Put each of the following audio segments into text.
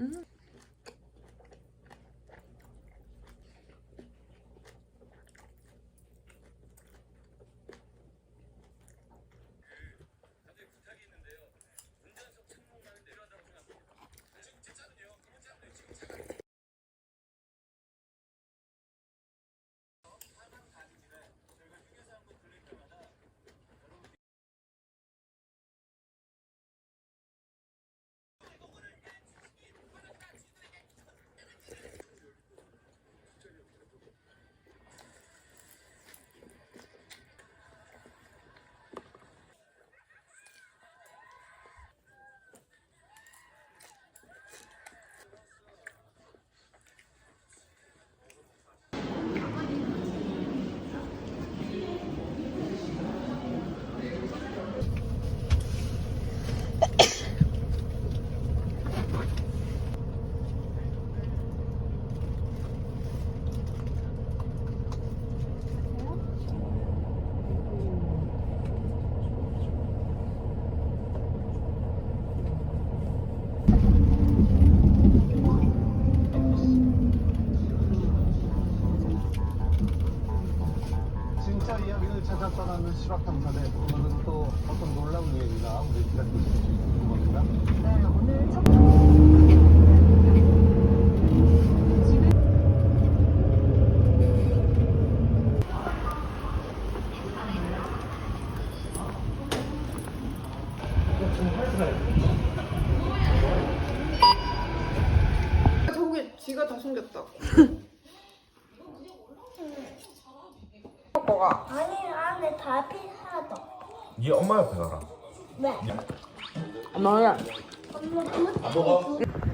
Mm-hmm. 다 숨겼다. 아니 안에 다 필요하다. 네 엄마 옆에 가라. 왜? 엄마야. 엄마 그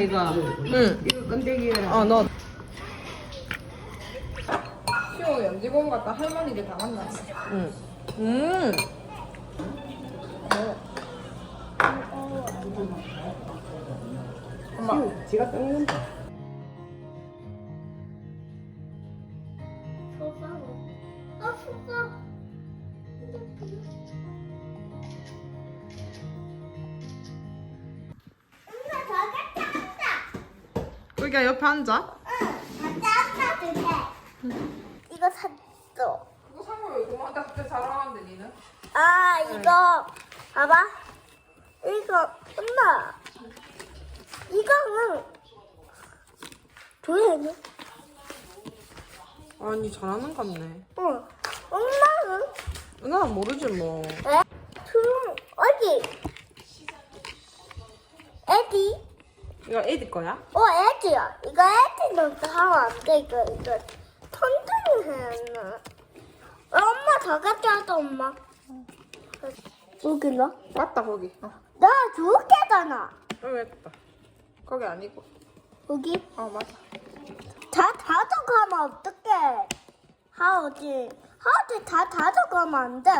이거? 응. 이거 건더기여라. 어, 너. 시오 연지공 같다 할머니들 다 만났어. 응. 음. 엄마. 지가 닦는다. 슬기야 옆에 앉아. 아빠 아빠도 해. 이거 샀어. 이거 왜 그만한테 그때 자랑하는데 니는? 아 이거 봐봐. 이거 엄마. 이거는 조연이. 아니 잘하는 것 같네. 응. 엄마는 은하는 모르지 뭐. 에? 두 어디? 에디? 이거 에디 거야? 어 에디야. 이거 에디는 또 하면 안 돼. 이거 이거 천천히 해야 하나. 엄마 더 가져와도 엄마. 여기 나? 맞다 거기. 어. 나 좋겠잖아. 여기 있다. 거기 아니고. 여기 어 맞아. 다 다져가면 어떡해? 하우지 하우지 다 다져가면 안 돼.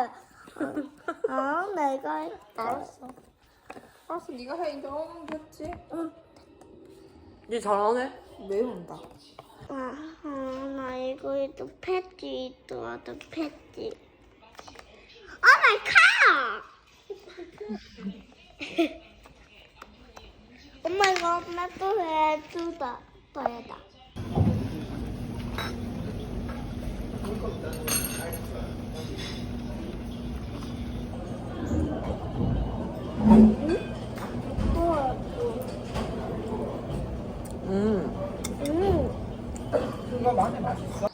아 내가 해. 알았어. 알았어 네가 해 이제 어는 됐지. 니 잘하네. 매운다. 아, 아, 나 이거 또 패지 또또 패지. 아 마이 카! 엄마 이거 엄마 또 해주다 또 해다. 음. 음. 이거 많이 맛있어.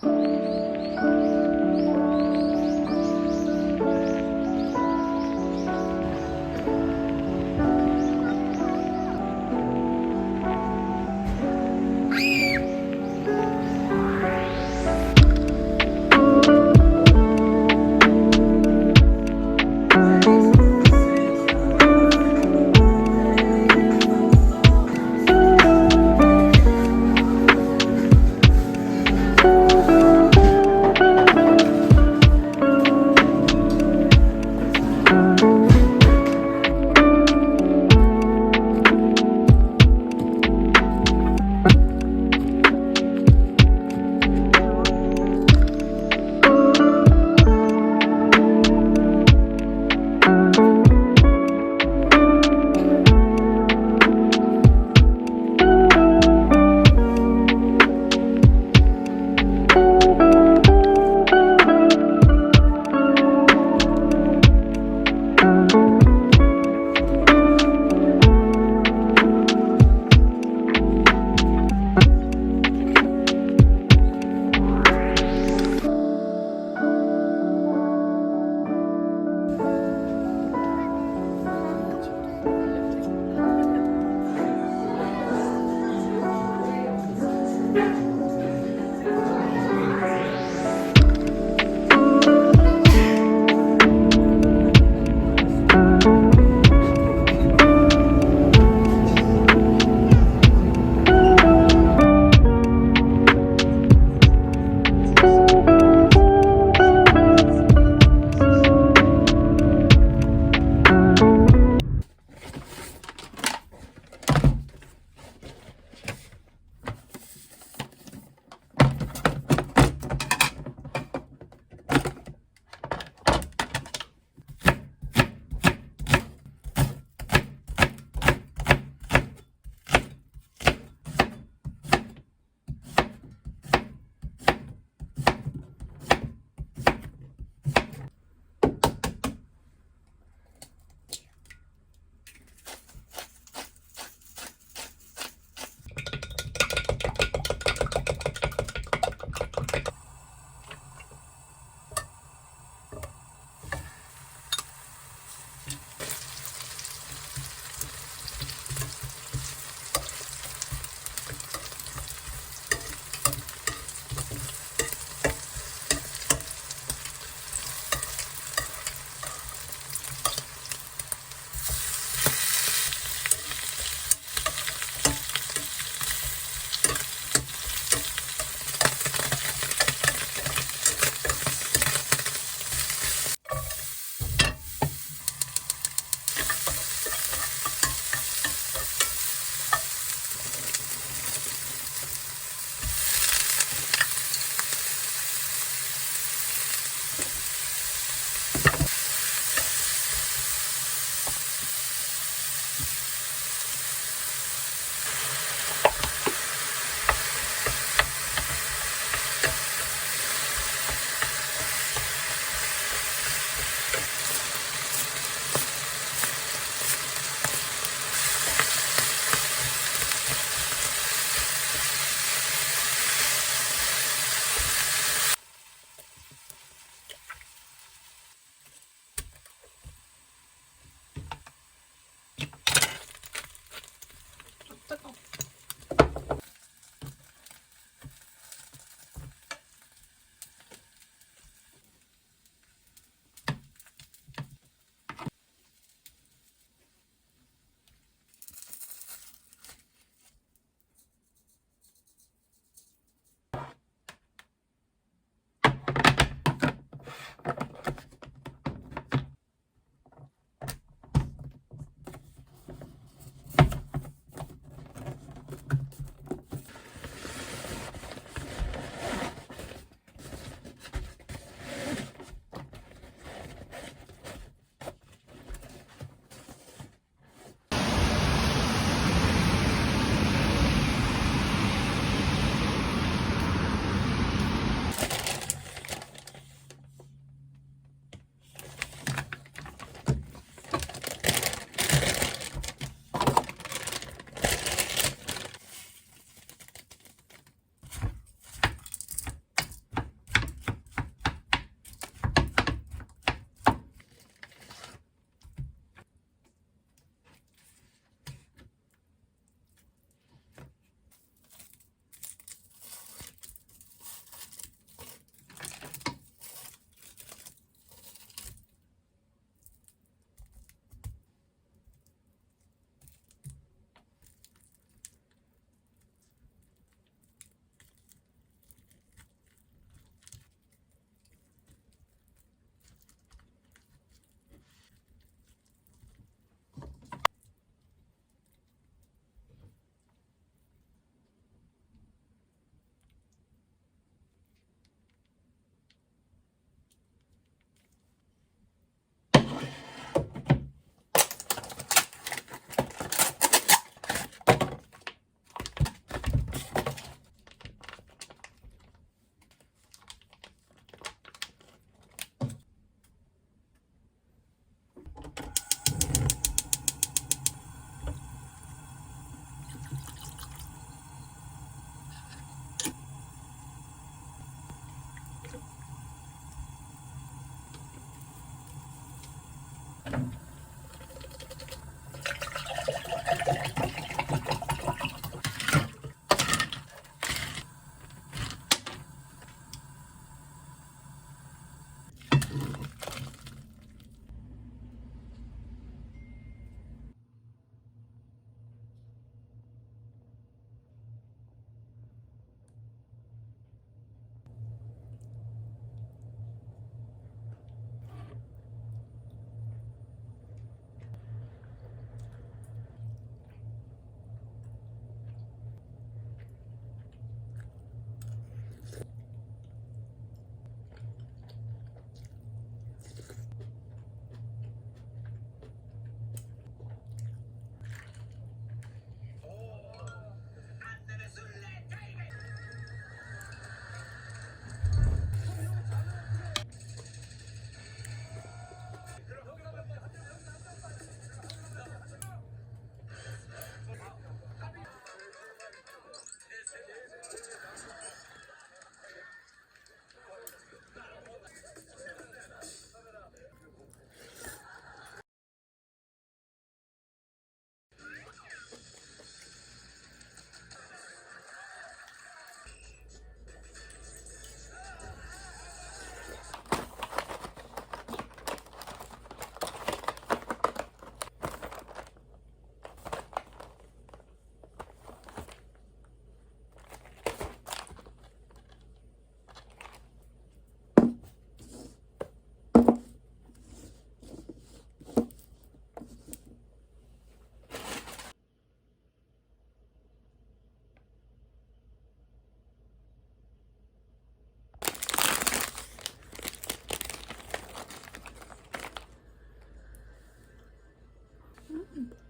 음.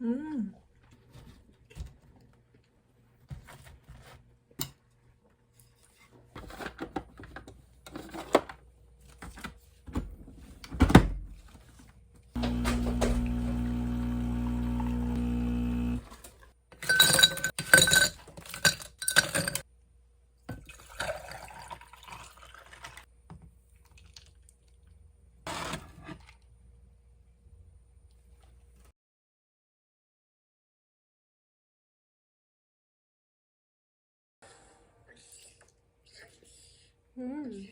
음. 음.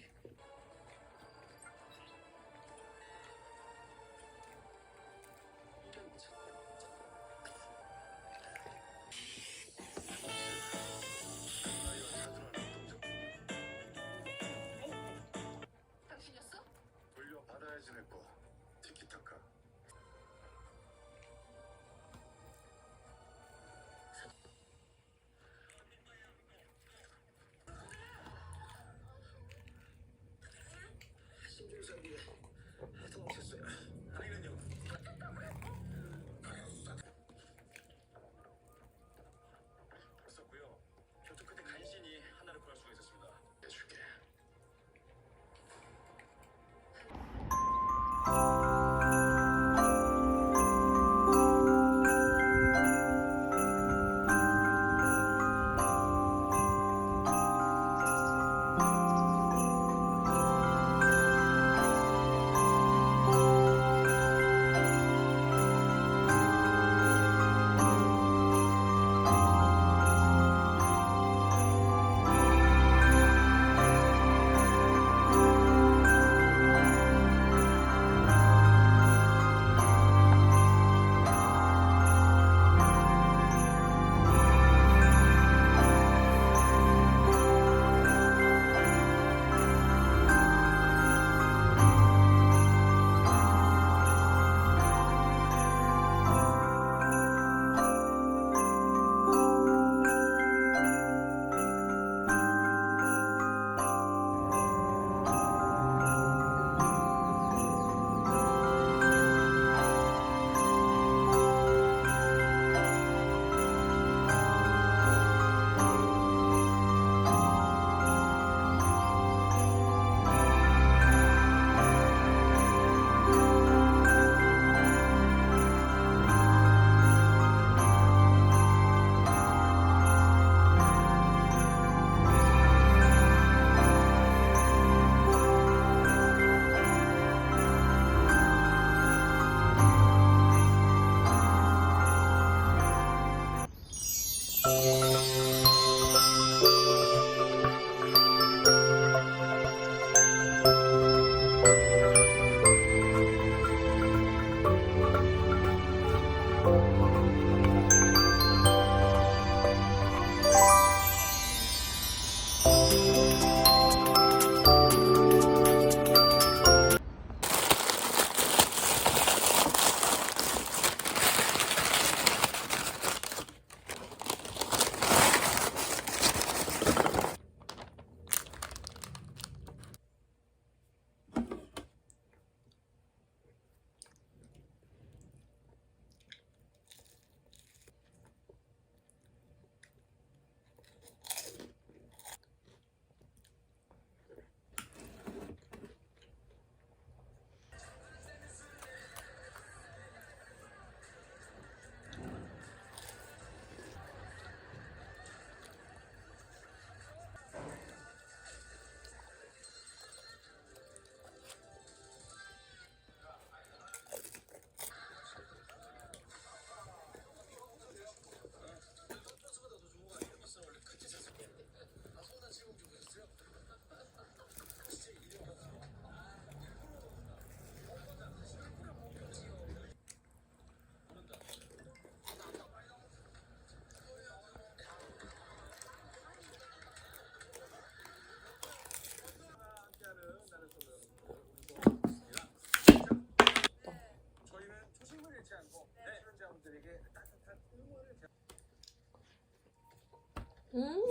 음.